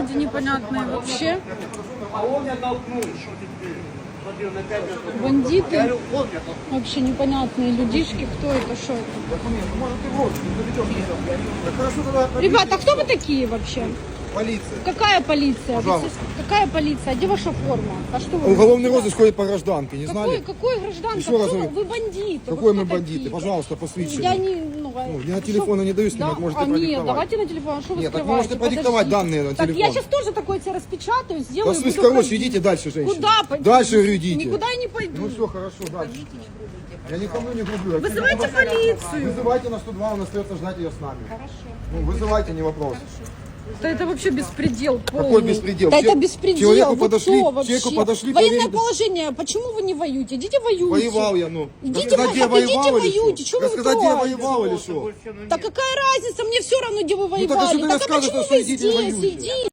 люди непонятные вообще. Бандиты. Вообще непонятные людишки. Кто это, что это? Ребята, а кто вы такие вообще? Полиция. Какая полиция? Пожалуйста. Какая полиция? А где ваша форма? А что вы? Уголовный розыск ходит по гражданке, не Какой, знали? какой гражданка? Еще раз Кто вы? говорю. Вы бандиты. Какой Вы мы кто бандиты? такие? Пожалуйста, посвящение. Я не... Ну, а- я на что- телефон не даю снимать, Да, можете а нет, продиктовать. давайте на телефон. А что вы Нет, так скрываете? можете продиктовать Подождите. данные на Так я телефон. сейчас тоже такое тебе распечатаю, Да, сделаю. в смысле, буду короче, ходить. идите дальше, женщина. Куда пойдете? Дальше говорю, идите. Никуда я не пойду. Ну все, хорошо, дальше. Я никому не грублю. Вызывайте полицию. Вызывайте на 102, он остается ждать ее с нами. Хорошо. Ну, вызывайте, не вопрос. Да это вообще беспредел полный. Какой беспредел? Да Че- это беспредел. человеку Вы подошли- кто вообще? человеку подошли, Военное проверили- положение. Почему вы не воюете? Идите воюйте. Воевал я, ну. Идите, Рассказать, где так идите воевал или что? воюйте. Чего вы Рассказать, где я трогаете? воевал или что? Да какая разница? Мне все равно, где вы так а воевали. что ты так а рассказываешь, почему что вы идите здесь? воюйте? Идите.